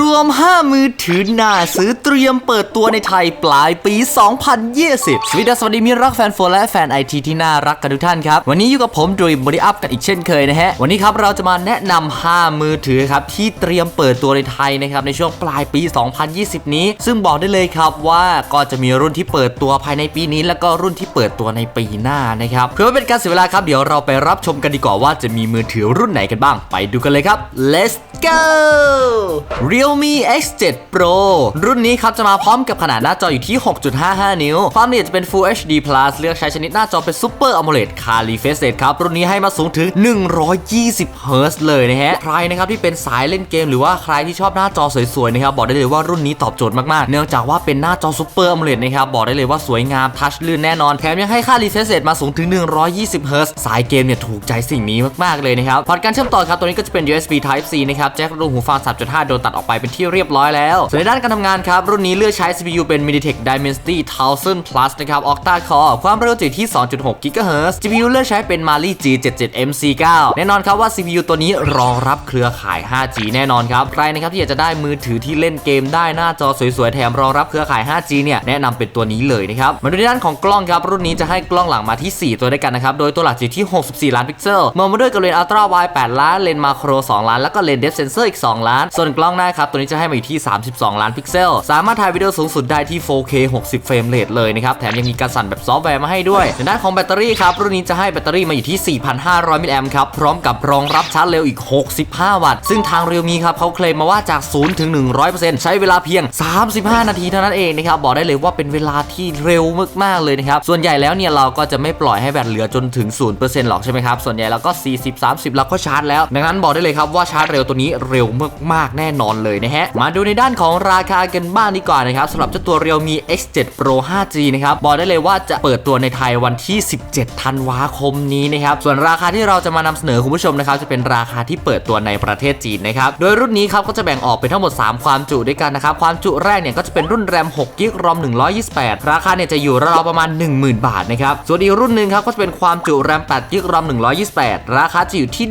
รวม 5 มือถือหน้าซื้อเตรียมเปิดตัวในไทยปลายปี 2020 สวัสดีสวัสดีมิรักแฟนโฟนและแฟนไอทีที่น่ารักกันทุกท่านครับ วันนี้อยู่กับผมดุยบริอัพกันอีกเช่นเคยนะฮะ วันนี้ครับเราจะมาแนะนำ5มือถือครับ ที่เตรียมเปิดตัวในไทยนะครับ ในช่วงปลายปี 2020 นี้ ซึ่งบอกได้เลยครับว่าก็จะมีรุ่นที่เปิดตัวภายในปีนี้ แล้วก็รุ่นที่เปิดตัวในปีหน้านะครับเพื่อไม่เป็นการเสียเวลาครับเดี๋ยวเราไปรับชมกันดีกว่าว่าจะมีมือถือรุ่นไหนกันบ้าง ไปดูกันเลยครับ let's go real Realme X7 Pro รุ่นนี้ครับจะมาพร้อมกับขนาดหน้าจออยู่ที่ 6.55 นิ้ว ความละเอียดจะเป็น Full HD Plus เลือกใช้ชนิดหน้าจอเป็น Super AMOLED Car Refresh Rate ครับ รุ่นนี้ให้มาสูงถึง 120 Hz เลยนะฮะ ใครนะครับที่เป็นสายเล่นเกมหรือว่าใครที่ชอบหน้าจอสวยๆนะครับบอกได้เลยว่ารุ่นนี้ตอบโจทย์มากๆ เนื่องจากว่าเป็นหน้าจอ Super AMOLED นะครับบอกได้เลยว่าสวยงามทัชลื่นแน่นอนแถมยังให้ค่า Refresh Rate มาสูงถึง 120 Hz สายเกมเนี่ยถูกใจสิ่งนี้มากๆเลยนะครับพอร์ตการเชื่อมต่อครับตัวนี้ก็จะเป็น USB Type C นะครับแจ็ครูหูฟัง 3.5โดนตัดออกไปเป็นที่เรียบร้อยแล้วส่วนในด้านการทำงานครับ รุ่นนี้เลือกใช้ CPU เป็น MediaTek Dimensity 1000 Plus นะครับ Octa Core ความเร็วอยู่ที่ 2.6 GHz GPU เลือกใช้เป็น Mali G77MC9 แน่นอนครับว่า CPU ตัวนี้รองรับเครือข่าย 5G แน่นอนครับ ใครนะครับที่อยากจะได้มือถือที่เล่นเกมได้หน้าจอสวยๆ แถมรองรับเครือข่าย 5G เนี่ยแนะนำเป็นตัวนี้เลยนะครับ มาดูในด้านของกล้องครับรุ่นนี้จะให้กล้องหลังมาที่ 4 ตัวด้วยกันนะครับ โดยตัวหลักอยู่ที่ 64 ล้านพิกเซลมองมาด้วยกับเลนส์ Ultra Wide 8ล้าน เลนส์มาโคร 2 ล้าน แล้วก็เลนส์ Depth Sensor อีก 2 ล้าน ส่วนกล้องหน้าครับ ตัวนี้จะให้มาอยู่ที่ 32 ล้านพิกเซล สามารถถ่ายวิดีโอสูงสุดได้ที่ 4K 60 เฟรมเรทเลยนะครับ แถมยังมีการสั่นแบบซอฟต์แวร์มาให้ด้วยในด้านของแบตเตอรี่ครับ รุ่นนี้จะให้แบตเตอรี่มาอยู่ที่ 4,500 มิลลิแอมป์ครับ พร้อมกับรองรับชาร์จเร็วอีก 65 วัตต์ ซึ่งทางเรียวมีครับเขาเคลมมาว่าจาก 0 ถึง 100%ใช้เวลาเพียง 35 นาทีเท่านั้นเองนะครับ บอกได้เลยว่าเป็นเวลาที่เร็วมากๆเลยนะครับ ส่วนใหญ่แล้วเนี่ยเราก็จะไม่ปล่อยให้แบตเหลือจนถึง 0%หรอกใช่ไหมครับ ส่วนใหญ่เราก็ 40 30 เราก็ชาร์จแล้ว ดังนั้นบอกได้เลยครับว่าชาร์จเร็วตัวนี้เร็วมากๆแน่นอนเลยนะฮะ มาดูในด้านของราคากันบ้างดีกว่านะครับสำหรับเจ้าตัว Realme X7 Pro 5G นะครับบอกได้เลยว่าจะเปิดตัวในไทยวันที่ 17 ธันวาคมนี้นะครับ ส่วนราคาที่เราจะมานำเสนอคุณผู้ชมนะครับจะเป็นราคาที่เปิดตัวในประเทศจีนนะครับ โดยรุ่นนี้ครับก็จะแบ่งออกเป็นทั้งหมด 3 ความจุด้วยกันนะครับ ความจุแรกเนี่ยก็จะเป็นรุ่นแรม6กิกรอม128 ราคาเนี่ยจะอยู่ราวๆประมาณ 10,000 บาทนะครับ ส่วนอีกรุ่นหนึ่งครับก็จะเป็นความจุแรม8กิกรอม128 ราคาจะอยู่ที่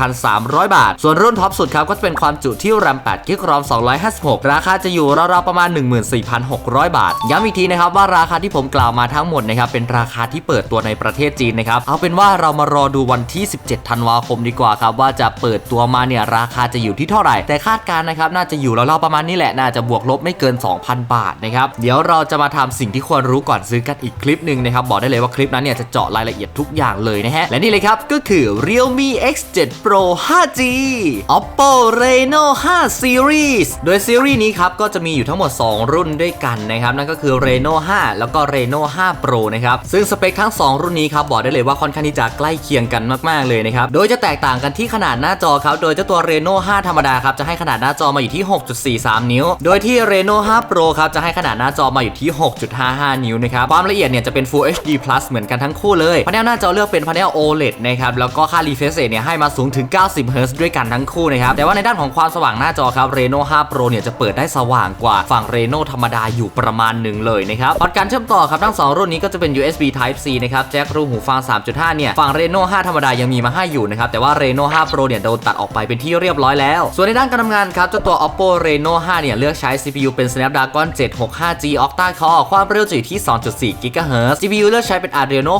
11,300 บาท ส่วนรุ่นท็อปสุดครับก็จะเป็นความจุที่แรม8กิกรอม 256 ราคาจะอยู่ราวๆประมาณ 14,600 บาท ย้ำอีกทีนะครับว่าราคาที่ผมกล่าวมาทั้งหมดนะครับเป็นราคาที่เปิดตัวในประเทศจีนนะครับเอาเป็นว่าเรามารอดูวันที่ 17 ธันวาคมดีกว่าครับว่าจะเปิดตัวมาเนี่ยราคาจะอยู่ที่เท่าไหร่ แต่คาดการณ์นะครับน่าจะอยู่ราวๆประมาณนี้แหละน่าจะบวกลบไม่เกิน 2,000 บาทนะครับเดี๋ยวเราจะมาทำสิ่งที่ควรรู้ก่อนซื้อกันอีกคลิปหนึ่งนะครับบอกได้เลยว่าคลิปนั้นเนี่ยจะเจาะรายละเอียดทุกอย่างเลยนะฮะและนี่เลยครับก็คือ Realme X7 Pro 5G Oppo Reno 5 Series โดยซีรีส์นี้ครับก็จะมีอยู่ทั้งหมด 2 รุ่นด้วยกันนะครับนั่นก็คือ Reno 5 แล้วก็ Reno 5 Pro นะครับซึ่งสเปคทั้ง 2 รุ่นนี้ครับบอกได้เลยว่าค่อนข้างที่จะใกล้เคียงกันมากๆเลยนะครับโดยจะแตกต่างกันที่ขนาดหน้าจอครับโดยเจ้าตัว Reno 5 ธรรมดาครับจะให้ขนาดหน้าจอมาอยู่ที่ 6.43 นิ้ว โดยที่ Reno 5 Pro ครับจะให้ขนาดหน้าจอมาอยู่ที่ 6.55 นิ้วนะครับความละเอียดเนี่ยจะเป็น Full HD Plus เหมือนกันทั้งคู่เลยพาเนลหน้าจอเลือกเป็นพาเนล OLED นะครับแล้วก็ค่า refresh rate เนี่ยให้มาสูงถึง 90 Hz ด้วยกันทั้งคู่นะครับแต่ว่าในด้านของความสว่างหน้าจอครับ Reno 5 Pro เนี่ยจะเปิดได้สว่างกว่าฝั่ง Reno ธรรมดาอยู่ประมาณหนึ่งเลยนะครับพอร์ตการเชื่อมต่อครับทั้ง 2 รุ่นนี้ก็จะเป็น USB Type C นะครับแจ็ครูหูฟัง 3.5 เนี่ยฝั่ง Reno 5ธรรมดายังมีมาให้อยู่นะครับแต่ว่า Reno 5 Pro เนี่ยโดนตัดออกไปเป็นที่เรียบร้อยแล้ว ส่วนในด้านการทำงานครับเจ้าตัว Oppo Reno 5 เนี่ยเลือกใช้ CPU เป็น Snapdragon 765G Octa Core ความเร็วอยู่ที่ 2.4 GHz GPU เลือกใช้เป็น Adreno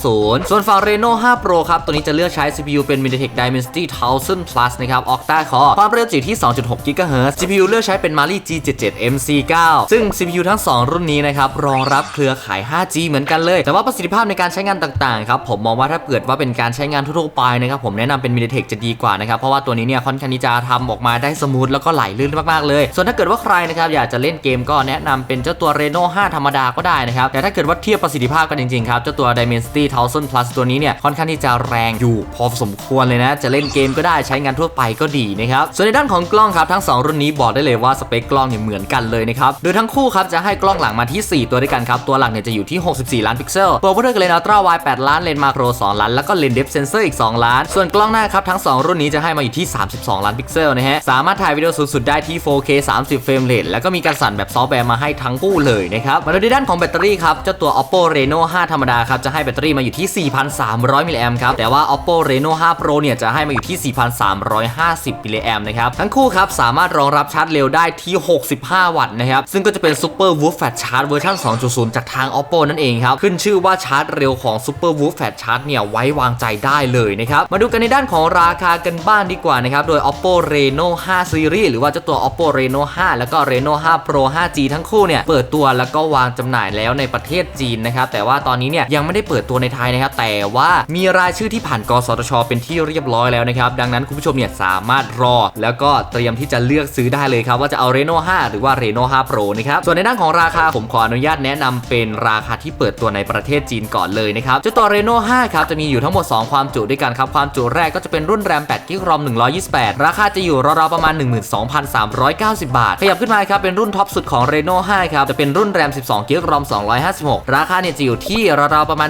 620 ส่วนฝั่ง Reno 5 Pro ครับ ตัวนี้จะเลือกใช้ CPU เป็น MediaTek Dimensity 1000 Plus นะครับ Octa Core ความเร็วอยู่ที่ 2.6 GHz GPU เลือกใช้เป็น Mali G77MC9 ซึ่ง CPU ทั้ง 2 รุ่นนี้นะครับ รองรับเครือข่าย 5G เหมือนกันเลย แต่ว่าประสิทธิภาพในการใช้งานต่างๆครับผมมองว่าถ้าเกิดว่าเป็นการใช้งานทั่วไปนะครับผมแนะนำเป็น MediaTek จะดีกว่านะครับ เพราะว่าตัวนี้เนี่ยค่อนข้างที่จะทำออกมาได้สมูทแล้วก็ไหลลื่นมากๆเลย ส่วนถ้าเกิดว่าใครนะครับอยากจะเล่นเกมก็แนะนำเป็นเจ้าตัว Reno 5 ธรรมดาก็ได้นะครับแต่ถ้าเกิดว่าเทียบประสิทธิภาพกันจริงๆครับเจ้าตัว Dimensity 1000 Plus ตัวนี้เนี่ยค่อนข้างที่จะแรงอยู่พอสมควรเลยนะจะเล่นเกมก็ได้ใช้งานทั่วไปก็ดีนะครับส่วนในด้านของกล้องครับทั้ง 2 รุ่นนี้บอกได้เลยว่าสเปคกล้องเนี่ยเหมือนกันเลยนะครับ โดยทั้งคู่ครับจะให้กล้องหลังมาที่ 4 ตัวด้วยกันครับ ตัวหลังเนี่ยจะอยู่ที่ 64 ล้านพิกเซลตัวเพื่อนกับเลนส์ Ultra Wide 8ล้าน เลนส์มาโคร 2 ล้าน แล้วก็เลนส์ Depth Sensor อีก 2 ล้าน ส่วนกล้องหน้าครับทั้ง 2 รุ่นนี้จะให้มาอยู่ที่ 32 ล้านพิกเซลนะฮะ สามารถถ่ายวิดีโอสูงสุดได้ที่ 4K 30 เฟรมเรท แล้วก็มีการสั่นแบบซอฟต์แวร์มาให้ทั้งคู่เลยนะครับ มาดูในด้านของแบตเตอรี่ครับ เจ้าตัว Oppo Reno 5 ธรรมดาครับ จะให้แบตเตอรี่มาอยู่ที่ 4,300 มิลลิแอมป์ครับ แต่ว่า Oppo Reno 5 Pro เนี่ยจะให้มาอยู่ที่ 4,350 มิลลิแอมป์นะครับ ทั้งคู่ครับสามารถรองรับชาร์จเร็วได้ที่ 65 วัตต์นะครับ ซึ่งก็จะเป็น Super Woof Fast Charge เวอร์ชัน2.0 จากทาง Oppo นั่นเองครับ ขึ้นชื่อว่าชาร์จเร็วของ Super Woof Fast Charge เนี่ยไว้วางใจได้เลยนะครับ มาดูกันในด้านของราคากันบ้างดีกว่านะครับ โดย Oppo Reno 5 Series หรือว่าเจ้าตัว Oppo Reno 5 แล้วก็ Reno 5 Pro 5G ทั้งคู่เนี่ยเปิดตัวแล้วก็วางจำหน่ายแล้วในประเทศจีนนะครับ แต่ว่าตอนนี้เนี่ยยังไม่ได้เปิดตัวในไทยนะครับ แต่ว่ามีรายชื่อที่ผ่านกสทช เป็นที่เรียบร้อยแล้วนะครับ ดังนั้นคุณผู้ชมเนี่ยสามารถรอแล้วก็เตรียมที่จะเลือกซื้อได้เลยครับว่าจะเอา Reno 5 หรือว่า Reno 5 Pro นะครับส่วนในด้านของราคาผมขออนุญาตแนะนำเป็นราคาที่เปิดตัวในประเทศจีนก่อนเลยนะครับเจ้าตัว Reno 5 ครับจะมีอยู่ทั้งหมด 2 ความจุด้วยกันครับความจุแรกก็จะเป็นรุ่นแรม8 g b ROM 128 ราคาจะอยู่ราวๆประมาณ 12,390 บาท ขยับขึ้นมาครับเป็นรุ่นท็อปสุดของ Reno 5 ครับจะเป็นรุ่นแรม12 g b ROM 256 ราคาเนี่ยจะอยู่ที่ราวๆประมาณ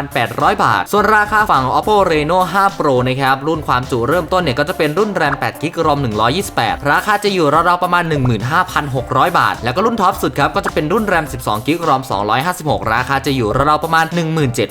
13,800 บาท ส่วนราคาฝั่ง Oppo Reno 5 Pro นะครับรุ่นความจุเริ่มต้นเนี่ยก็จะเป็นรุ่นแรม8 g b ROM 128ราคาจะอยู่ราวๆประมาณ 15,600 บาท แล้วก็รุ่นท็อปสุดครับก็จะเป็นรุ่นแรม 12 g b ROM 256 ราคาจะอยู่ราวๆประมาณ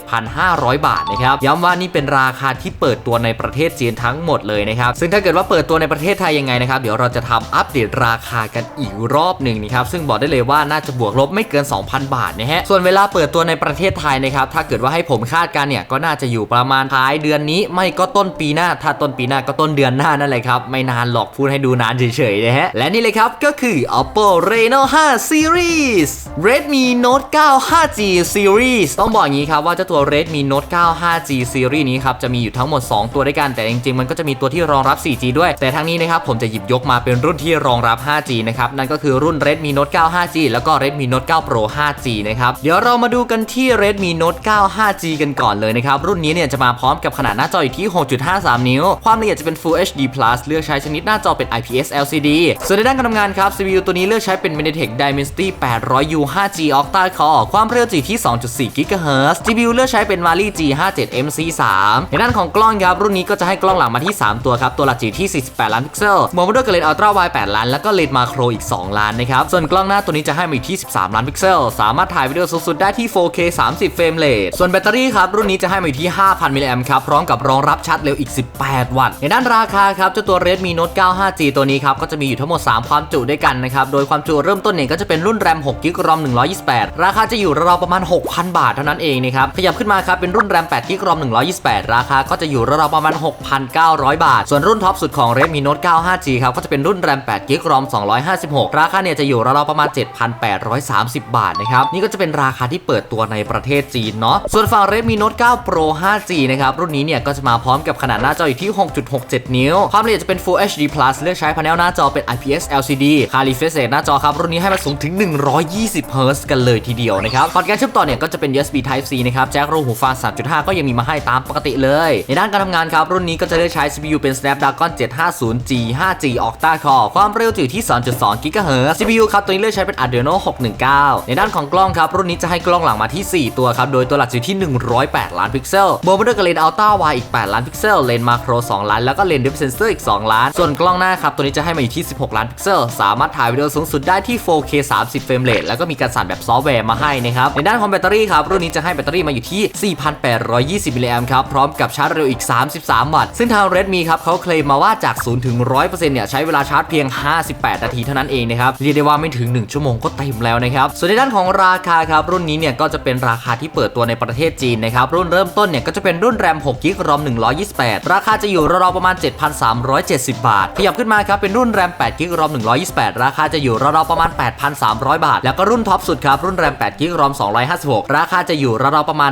17,500 บาทนะครับย้ำว่านี่เป็นราคาที่เปิดตัวในประเทศจีนทั้งหมดเลยนะครับซึ่งถ้าเกิดว่าเปิดตัวในประเทศไทยยังไงนะครับเดี๋ยวเราจะทำอัปเดตราคากันอีกรอบหนึ่งนะครับซึ่งบอกได้เลยว่าน่าจะบวกลบไม่เกิน 2,000 บาทนะฮะส่วนเวลาเปิดตัวในประเทศไทยนะครับถ้าเกิดว่าให้ผมคาดการณ์เนี่ยก็น่าจะอยู่ประมาณท้ายเดือนนี้ ไม่ก็ต้นปีหน้า ถ้าต้นปีหน้าก็ต้นเดือนหน้านั่นแหละครับไม่นานหรอกพูดให้ดูนานเฉยๆนะฮะ และนี่เลยครับก็คือ Oppo Reno 5 Series Redmi Note 9 5G Series ต้องบอกอย่างนี้ครับว่าเจ้าตัว Redmi Note 9 5G Series นี้ครับจะมีอยู่ทั้งหมด 2 ตัวด้วยกัน แต่จริงๆ มันก็จะมีตัวที่รองรับ 4G ด้วย แต่ทั้งนี้นะครับผมจะหยิบยกมาเป็นรุ่นที่รองรับ 5G นะครับ นั่นก็คือรุ่น Redmi Note 9 5G แล้วก็ Redmi Note 9 Pro 5G นะครับ เดี๋ยวเรามาดูกันที่ Redmi Note 9 5G กันก่อนเลยนะครับ รุ่นนี้เนี่ยจะมาพร้อมกับขนาดหน้าจออยู่ที่ 6.53 นิ้ว ความละเอียดจะเป็น Full HD Plus เลือกใช้ชนิดหน้าจอเป็น IPS LCD ส่วนในด้านการทำงานครับ CPU ตัวนี้เลือกใช้เป็น MediaTek Dimensity 800U 5G Octa Core ความเร็วอยู่ที่ 2.4 GHz GPU เลือกใช้เป็น Mali G57 MC3 ในด้านของกล้องครับ รุ่นนี้ก็จะให้กล้องหลังมาที่ 3 ตัวครับ ตัวหลักอยู่ที่ 48 ล้านพิกเซลบวกมาด้วยกับเลนส์ Ultra Wide 8ล้าน แล้วก็เลนส์มาโครอีก 2 ล้านนะครับ ส่วนกล้องหน้าตัวนี้จะให้มาอยู่ที่ 13 ล้านพิกเซล สามารถถ่ายวิดีโอสูงสุดได้ที่ 4K 30 เฟรมเรทส่วนแบตเตอรี่ครับรุ่นนี้จะให้มาอยู่ที่ 5,000 มิลลิแอมครับพร้อมกับรองรับชาร์จเร็วอีก 18 วัตต์ในด้านราคาครับเจ้าตัว Redmi Note 9 5G ตัวัวนี้ครับก็จะมีอยู่ทั้งหมด 3 ความจุด้วยกันนะครับ โดยความจุเริ่มต้นเนี่ยก็จะเป็นรุ่นแรม6 g b ROM 128 ราคาจะอยู่ราวๆประมาณ 6,000 บาทเท่านั้นเองนะครับ ขยับขึ้นมาครับเป็นรุ่นแรม8 g b ROM 128 ราคาก็จะอยู่ราวๆประมาณ 6,900 บาท ส่วนรุ่นท็อปสุดของ Redmi Note 9 5G ครับก็จะเป็นรุ่นแรม8 g b ROM 256 ราคาเนี่ยจะอยู่ราวๆประมาณ 7,830 บาทนะครับนี่ก็จะเป็นราคาที่เปิดตัวในประเทศจีนเนาะส่วนฝั่ง Redmi Note 9 Pro 5G นะครับรุ่นนี้เนี่ยก็จะมาพร้อมกับขนาดหน้าจออยู่ที่ 6.67 นิ้ว ความละเอียดจะเป็น Full HD Plus เลือกใช้พาเนลหน้าจอเป็น IPS LCD ค่า refresh rate หน้าจอครับ รุ่นนี้ให้มาสูงถึง 120 Hz กันเลยทีเดียวนะครับพอร์ตการเชื่อมต่อเนี่ยก็จะเป็น USB Type C นะครับแจ็ครูหูฟัง3.5 ก็ยังมีมาให้ตามปกติเลย ในด้านการทำงานครับ รุ่นนี้ก็จะเลือกใช้ CPU เป็น Snapdragon 750G 5G Octa Core ความเร็วอยู่ที่ 2.2 GHz CPU ครับตัวนี้เลือกใช้เป็น Adreno 619 ในด้านของกล้องครับรุ่นนี้จะให้กล้องหลังมาที่ 4 ตัวครับโดยตัวหลักอยู่ที่ 108 ล้านพิกเซลบวกมาด้วยกับเลนส์ Ultra Wide อีก 8 ล้านพิกเซลเลนส์มาโคร2ล้านแล้วก็เลนส์ Depth Sensor อีก 2 ล้าน ส่วนกล้องหน้าครับตัวนี้จะให้มาอยู่ที่ 16 ล้านพิกเซล สามารถถ่ายวิดีโอสูงสุดได้ที่ 4K 30 เฟรมเรทแล้วก็มีการสั่นแบบซอฟต์แวร์มาให้นะครับ ในด้านของแบตเตอรี่ครับ รุ่นนี้จะให้แบตเตอรี่มาอยู่ที่ 4,820 มิลลิแอมครับ พร้อมกับชาร์จเร็วอีก 33 วัตต์ ซึ่งทาง Redmi ครับเขาเคลมมาว่าจาก 0 ถึง 100%เนี่ยใช้เวลาชาร์จเพียง 58 นาทีเท่านั้นเองนะครับเรียกได้ว่าไม่ถึง 1 ชั่วโมงก็เต็มแล้วนะครับส่วนในด้านของราคาครับรุ่นนี้เนี่ยก็จะเป็นราคาที่เปิดตัวในประเทศจีนนะครับรุ่นเริ่มต้นเนี่ยก็จะเป็นรุ่นแรม6 g b ROM 128 ราคาจะอยู่ราวๆประมาณ 7,370 บาทขยับขึ้นมาครับเป็นรุ่นแรม8 g b ROM 128 ราคาจะอยู่ราวๆประมาณ 8,300 บาท แล้วก็รุ่นท็อปสุดครับรุ่นแรม8 g b ROM 256 ราคาจะอยู่ราวๆประมาณ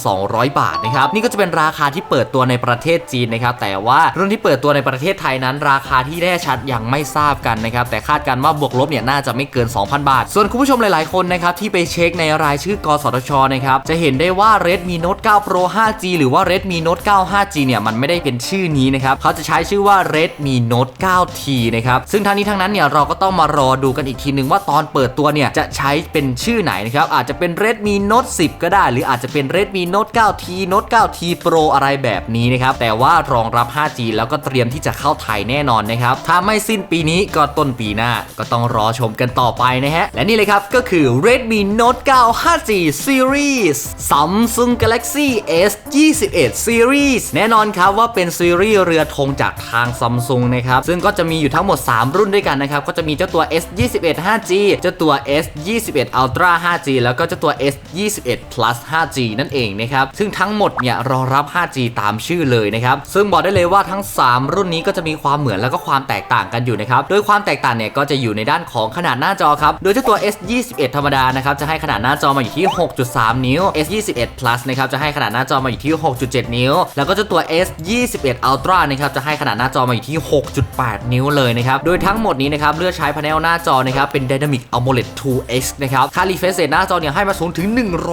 9,200 บาทนะครับนี่ก็จะเป็นราคาที่เปิดตัวในประเทศจีนนะครับแต่ว่ารุ่นที่เปิดตัวในประเทศไทยนั้น ราคาที่แน่ชัดยังไม่ทราบกันนะครับแต่คาดกันว่าบวกลบเนี่ยน่าจะไม่เกิน 2,000 บาท ส่วนคุณผู้ชมหลาย ๆ คนนะครับที่ไปเช็คในรายชื่อกสทชนะครับจะเห็นได้ว่า Redmi Note 9 Pro 5G หรือว่า Redmi Note 9 5G เนี่ยมันไม่ได้เป็นชื่อนี้นะครับเขาจะใช้ชื่อว่า Redmi Note 9T นะครับ ซึ่งทั้งนี้ทั้งนั้นเนี่ยเราก็ต้องมารอดูกันอีกทีนึงว่าตอนเปิดตัวเนี่ยจะใช้เป็นชื่อไหนนะครับ อาจจะเป็น Redmi Note 10 ก็ได้ หรืออาจจะเป็น Redmi Note 9T Note 9T Pro อะไรแบบนี้นะครับ แต่ว่ารองรับ 5G แล้วก็เตรียมที่จะเข้าไทยแน่นอนนะครับ ถ้าไม่สิ้นปีนี้ก็ต้นปีหน้า ก็ต้องรอชมกันต่อไปนะฮะ และนี่เลยครับก็คือ Redmi Note 9 5G Series Samsung Galaxy S 21 Series แน่นอนครับว่าเป็นซีรีส์เรือธงจากทาง Samsung นะครับ ซึ่งก็จะมีอยู่ทั้งหมด 3 รุ่นด้วยกันนะครับ ก็จะมีเจ้าตัว S21 5G เจ้าตัว S21 Ultra 5G แล้วก็เจ้าตัว S21 Plus 5G นั่นเองนะครับ ซึ่งทั้งหมดเนี่ยรองรับ 5G ตามชื่อเลยนะครับ ซึ่งบอกได้เลยว่าทั้ง 3 รุ่นนี้ก็จะมีความเหมือนแล้วก็ความแตกต่างกันอยู่นะครับ โดยความแตกต่างเนี่ยก็จะอยู่ในด้านของขนาดหน้าจอครับ โดยเจ้าตัว S21 ธรรมดานะครับจะให้ขนาดหน้าจอมาอยู่ที่ 6.3 นิ้ว S21 Plus นะครับจะให้ขนาดหน้าจอมาอยู่ที่ 6.7 นิ้ว แล้วก็เจ้าตัว S21 Ultra นะครับจะให้ขนาดหน้าจอมาอยู่ที่ 6.8นิ้วเลยนะครับ โดยทั้งหมดนี้นะครับ เลือกใช้พาเนลหน้าจอนะครับ เป็น Dynamic AMOLED 2X นะครับ ค่า refresh rate หน้าจอเนี่ยให้มาสูงถึง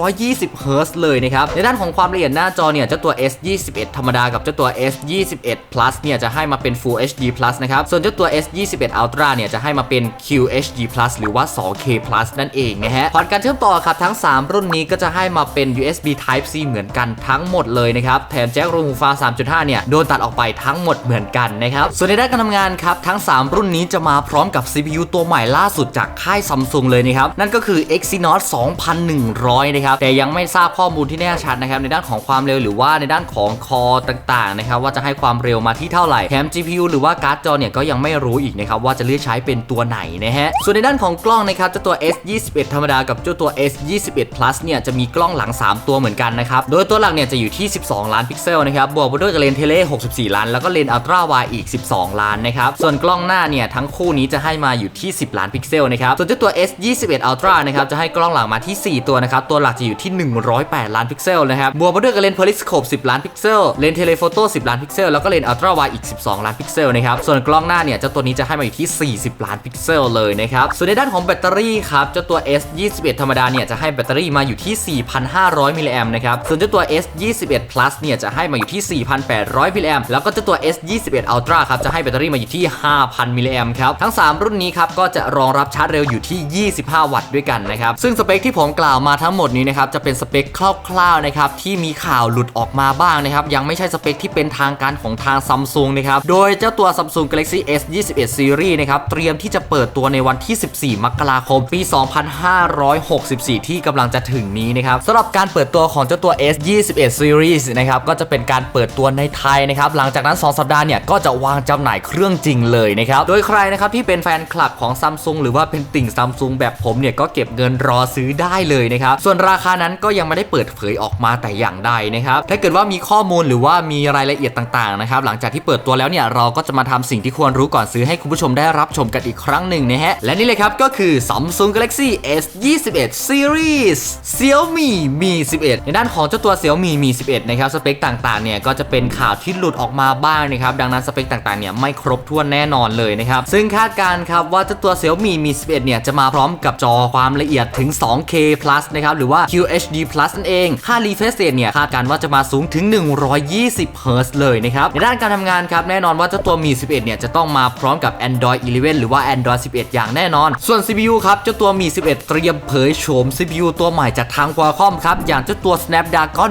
120 Hz เลยนะครับ ในด้านของความละเอียดหน้าจอเนี่ยเจ้าตัว S21 ธรรมดากับเจ้าตัว S21 Plus เนี่ยจะให้มาเป็น Full HD Plus นะครับ ส่วนเจ้าตัว S21 Ultra เนี่ยจะให้มาเป็น QHD Plus หรือว่า 2K Plus นั่นเองนะฮะพอร์ตการเชื่อมต่อครับทั้ง 3 รุ่นนี้ก็จะให้มาเป็น USB Type C เหมือนกันทั้งหมดเลยนะครับ แถมแจ็ครูหูฟ้า3.5 เนี่ยโดนตัดออกไปทั้งหมดเหมือนกันนะครับ ส่วนในด้านการทำงานครับ ทั้ง 3 รุ่นนี้จะมาพร้อมกับ CPU ตัวใหม่ล่าสุดจากค่ายซัมซุงเลยนะครับ นั่นก็คือ Exynos 2100 นะครับ แต่ยังไม่ทราบข้อมูลที่แน่ชัดนะครับ ในด้านของความเร็วหรือว่าในด้านของคอต่างๆนะครับว่าจะให้ความเร็วมาที่เท่าไหร่แถม GPU หรือว่าการ์ดจอเนี่ยก็ยังไม่รู้อีกนะครับว่าจะเลือกใช้เป็นตัวไหนนะฮะส่วนในด้านของกล้องนะครับเจ้าตัว S21 ธรรมดากับเจ้าตัว S21 Plus เนี่ยจะมีกล้องหลัง 3 ตัวเหมือนกันนะครับโดยตัวหลักเนี่ยจะอยู่ที่ 12 ล้านพิกเซลนะครับบวกไปด้วยกับเลนส์เทเล 64 ล้าน แล้วก็เลนส์อัลตร้าไวอีก 12 ล้านนะครับส่วนกล้องหน้าเนี่ยทั้งคู่นี้จะให้มาอยู่ที่ 10 ล้านพิกเซลนะครับ ส่วนเจ้าตัว S21 Ultra นะครับจะให้กล้องหลังมาที่ 4 ตัวนะครับ ตัวหลักจะอยู่ที่ 108 ล้านพิกเซลนะครับ บวกไปด้วยกับเลนส์เพลิสโคป10 ล้านพิกเซล เลนส์เทเลโฟโต้10 ล้านพิกเซล แล้วก็เลนส์อัลตร้าไวอีก 12 ล้านพิกเซลนะครับ ส่วนกล้องหน้าเนี่ยเจ้าตัวนี้จะให้มาอยู่ที่ 40 ล้านพิกเซลเลยนะครับ ส่วนในด้านของแบตเตอรี่ครับเจ้าตัว S21 ธรรมดาเนี่ยจะให้แบตเตอรี่มาอยู่ที่ 4,500 มิลลิแอมนะครับ ส่วนเจ้าตัว S21 Plus เนี่ยจะให้มาอยู่ที่ 4,800 มิลลิแอมแล้วก็เจ้าตัว S21 Ultra ครับจะให้แบตเตอรี่มาอยู่ที่ที่ 5,000 มิลลิแอมครับ ทั้ง 3 รุ่นนี้ครับ ก็จะรองรับชาร์จเร็วอยู่ที่ 25 วัตต์ด้วยกันนะครับ ซึ่งสเปคที่ผมกล่าวมาทั้งหมดนี้นะครับ จะเป็นสเปคคร่าวๆนะครับ ที่มีข่าวหลุดออกมาบ้างนะครับ ยังไม่ใช่สเปคที่เป็นทางการของทางซัมซุงนะครับ โดยเจ้าตัว Samsung Galaxy S21 Series นะครับ เตรียมที่จะเปิดตัวในวันที่ 14 มกราคม ปี 2564 ที่กำลังจะถึงนี้นะครับสำหรับการเปิดตัวของเจ้าตัว S21 Series นะครับ ก็จะเป็นการเปิดตัวในไทยนะครับ หลังจากนั้น 2 สัปดาห์เนี่ย ก็จะวางจำหน่ายเครื่องจริงเลยนะครับโดยใครนะครับที่เป็นแฟนคลับของ Samsung หรือว่าเป็นติ่ง Samsung แบบผมเนี่ยก็เก็บเงินรอซื้อได้เลยนะครับส่วนราคานั้นก็ยังไม่ได้เปิดเผยออกมาแต่อย่างใดนะครับถ้าเกิดว่ามีข้อมูลหรือว่ามีรายละเอียดต่างๆนะครับหลังจากที่เปิดตัวแล้วเนี่ยเราก็จะมาทำสิ่งที่ควรรู้ก่อนซื้อให้คุณผู้ชมได้รับชมกันอีกครั้งหนึ่งนะฮะและนี่เลยครับก็คือ Samsung Galaxy S21 Series Xiaomi Mi 11 ในด้านของเจ้าตัว Xiaomi Mi 11นะครับสเปคต่างๆเนี่ยก็จะเป็นข่าวที่หลุดออกมาบ้างนะครับดังนั้นสเปคต่างๆเนี่ยไม่ครบถ้วนแน่นอนเลยนะครับ ซึ่งคาดการณ์ครับว่าเจ้าตัว Xiaomi Mi 11 เนี่ย จะมาพร้อมกับจอความละเอียดถึง 2K Plus นะครับ หรือว่า QHD Plus นั่นเอง ค่า refresh rate เนี่ย คาดการณ์ว่าจะมาสูงถึง 120 Hz เลยนะครับ ในด้านการทำงานครับ แน่นอนว่าเจ้าตัว Mi 11 เนี่ย จะต้องมาพร้อมกับ Android 11 หรือว่า Android 11 อย่างแน่นอน ส่วน CPU ครับ เจ้าตัว Mi 11 เตรียมเผยโฉม CPU ตัวใหม่จากทาง Qualcomm ครับ อย่างเจ้าตัว Snapdragon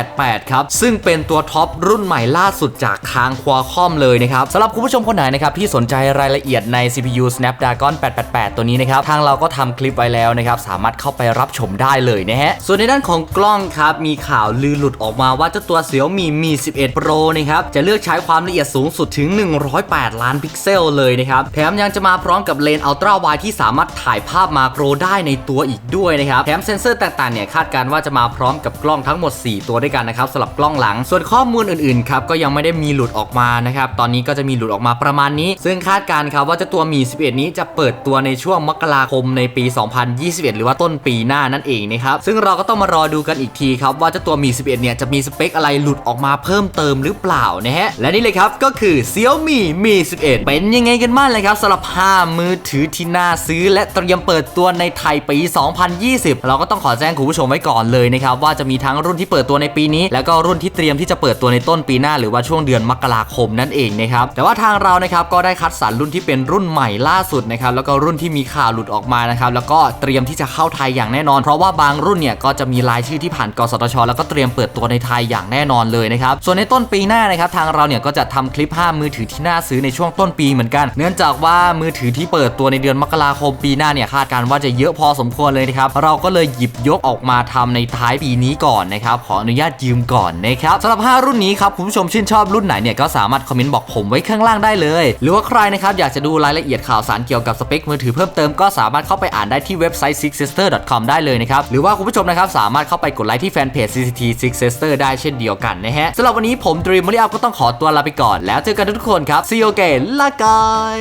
888 ครับ ซึ่งเป็นตัวท็อปรุ่นใหม่ล่าสุดจากทาง Qualcomm เลยนะครับสำหรับคุณผู้ชมคนไหนนะครับที่สนใจรายละเอียดใน CPU Snapdragon 888 ตัวนี้นะครับ ทางเราก็ทำคลิปไว้แล้วนะครับ สามารถเข้าไปรับชมได้เลยนะฮะ ส่วนในด้านของกล้องครับ มีข่าวลือหลุดออกมาว่าเจ้าตัว Xiaomi Mi 11 Pro นะครับ จะเลือกใช้ความละเอียดสูงสุดถึง 108 ล้านพิกเซลเลยนะครับ แถมยังจะมาพร้อมกับเลนส์อัลตร้าไวที่สามารถถ่ายภาพมาโครได้ในตัวอีกด้วยนะครับ แถมเซ็นเซอร์ต่างๆเนี่ยคาดการณ์ว่าจะมาพร้อมกับกล้องทั้งหมด 4 ตัวด้วยกันนะครับสำหรับกล้องหลัง ส่วนข้อมูลอื่นๆครับก็ยังไม่ได้มีหลุดออกมานะครับตอนนี้ก็จะมีหลุดออกมาประมาณนี้ ซึ่งคาดการณ์ครับว่าเจ้าตัวมี11 นี้จะเปิดตัวในช่วงมกราคมในปี 2021 หรือว่าต้นปีหน้านั่นเองนะครับ ซึ่งเราก็ต้องมารอดูกันอีกทีครับว่าเจ้าตัวมี 11 เนี่ยจะมีสเปคอะไรหลุดออกมาเพิ่มเติมหรือเปล่านะฮะ และนี่เลยครับก็คือ Xiaomi Mi 11 เป็นยังไงกันบ้างเลยครับสำหรับ 5 มือถือที่น่าซื้อ และเตรียมเปิดตัวในไทยปี 2020 เราก็ต้องขอแจ้งคุณผู้ชมไว้ก่อนเลยนะครับว่าจะมีทั้งรุ่นที่เปิดตัวในปีนี้ แล้วก็รุ่นที่เตรียมที่จะเปิดตัวในต้นปีหน้า หรือว่าช่วงเดือนมกราคมนั่นเองนะครับแต่ว่าทางเรานะครับก็ได้คัดสรรรุ่นที่เป็นรุ่นใหม่ล่าสุดนะครับแล้วก็รุ่นที่มีข่าวหลุดออกมานะครับแล้วก็เตรียมที่จะเข้าไทยอย่างแน่นอน เพราะว่าบางรุ่นเนี่ยก็จะมีรายชื่อที่ผ่านกสทช แล้วก็เตรียมเปิดตัวในไทยอย่างแน่นอนเลยนะครับส่วนในต้นปีหน้านะครับทางเราเนี่ยก็จะทำคลิป5มือถือที่น่าซื้อในช่วงต้นปีเหมือนกัน เนื่องจากว่ามือถือที่เปิดตัวในเดือนมกราคมปีหน้าเนี่ยคาดการณ์ว่าจะเยอะพอสมควรเลยนะครับเราก็เลยหยิบยกออกมาทำในท้ายปีนี้ก่อนนะครับขออนุญาตยืมก่อนนะครับสำหรับ 5 รุ่นนี้ครับคุณผู้ชมชื่นชอบรุ่นไหนเนี่ยก็สามารถคอมเมนต์บอกผมไว้ข้างล่างได้เลยเลย หรือว่าใครนะครับอยากจะดูรายละเอียดข่าวสารเกี่ยวกับสเปคมือถือเพิ่มเติมก็สามารถเข้าไปอ่านได้ที่เว็บไซต์ sixsister.com ได้เลยนะครับ หรือว่าคุณผู้ชมนะครับสามารถเข้าไปกดไลค์ที่แฟนเพจ CCT Six Sister ได้เช่นเดียวกันนะฮะสำหรับวันนี้ผมดรีมมอริอัพก็ต้องขอตัวลาไปก่อนแล้วเจอกันทุกคนครับ see you again ลากาย